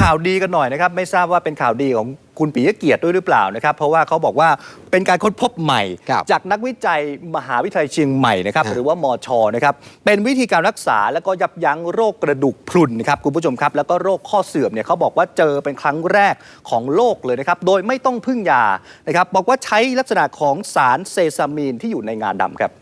ข่าวดีกันหน่อยนะครับ ไม่ทราบว่าเป็นข่าวดีของคุณปิยเกียรติด้วยหรือเปล่านะครับ เพราะว่าเขาบอกว่าเป็นการค้นพบใหม่ ครับจากนักวิจัยมหาวิทยาลัยเชียงใหม่นะครับ ฮะ หรือว่ามอชนะครับ เป็นวิธีการรักษาแล้วก็ยับยั้งโรคกระดูกพรุนนะครับคุณผู้ชมครับ แล้วก็โรคข้อเสื่อมเนี่ยเขาบอกว่าเจอเป็นครั้งแรกของโลกเลยนะครับ โดยไม่ต้องพึ่งยานะครับ บอกว่าใช้ลักษณะของสารเซซามีนที่อยู่ในงาดำครับ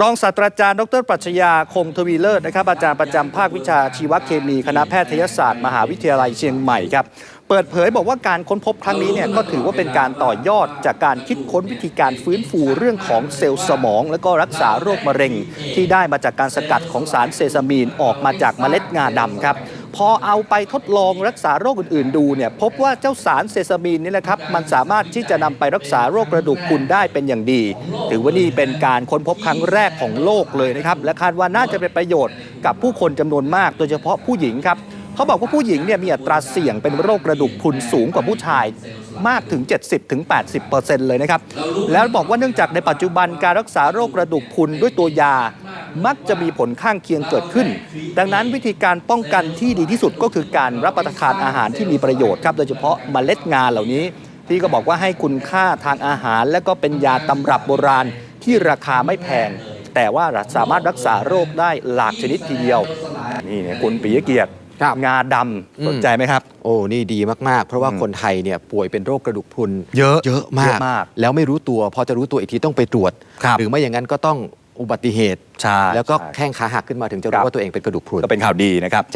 รองศาสตราจารย์ ดรปรัชญาคงทวีเลิศนะครับอาจารย์ประจำภาควิชาชีวเคมีคณะแพทยศาสตร์ มหาวิทยาลัยเชียงใหม่ครับเปิดเผยบอกว่าการค้นพบครั้งนี้เนี่ยก็ถือว่าเป็นการต่อยอดจากการคิดค้นวิธีการฟื้นฟูเรื่องของเซลล์สมอง และก็รักษาโรคมะเร็ง ที่ได้มาจากการสกัดของสารเซซามีนออกมาจากเมล็ดงาดำครับ พอเอาไปทดลองรักษาโรคอื่นๆ ดูเนี่ยพบว่าเจ้าสารเซซามีนนี่แหละครับมันสามารถที่จะนำไปรักษาโรคกระดูกพรุนได้เป็นอย่างดี ถือว่านี่เป็นการค้นพบครั้งแรกของโลกเลยนะครับ และคาดว่าน่าจะเป็นประโยชน์กับผู้คนจำนวนมาก โดยเฉพาะผู้หญิงครับเขาบอกว่าผู้หญิงเนี่ยมีอัตราเสี่ยงเป็นโรคกระดูกพรุนสูงกว่าผู้ชายมากถึง 70-80%เลยนะครับ แล้วบอกว่าเนื่องจากในปัจจุบันการรักษาโรคกระดูกพรุนด้วยตัวยา มักจะมีผลข้างเคียงเกิดขึ้น ดังนั้นวิธีการป้องกันที่ดีที่สุดก็คือการรับประทานอาหารที่มีประโยชน์ครับ โดยเฉพาะเมล็ดงาเหล่านี้ ที่ก็บอกว่าให้คุณค่าทางอาหาร และก็เป็นยาตำรับโบราณที่ราคาไม่แพง แต่ว่าสามารถรักษาโรคได้หลากชนิดทีเดียว นี่เนี่ยคุณปิยเกียรติครับงาดำสนใจไหมครับ โอ้นี่ดีมาก ๆ เพราะว่าอืมคนไทยเนี่ยป่วยเป็นโรคกระดูกพรุนเยอะเยอะมากเยอะมาก แล้วไม่รู้ตัว พอจะรู้ตัวอีกทีต้องไปตรวจครับหรือไม่อย่างนั้นก็ต้อง อุบัติเหตุ ใช่แล้วก็ใช่ แข้งขาหักขึ้นมาถึงจะครัรู้บ ว่าตัวเองเป็นกระดูกพรุน ก็เป็นข่าวดีนะครับ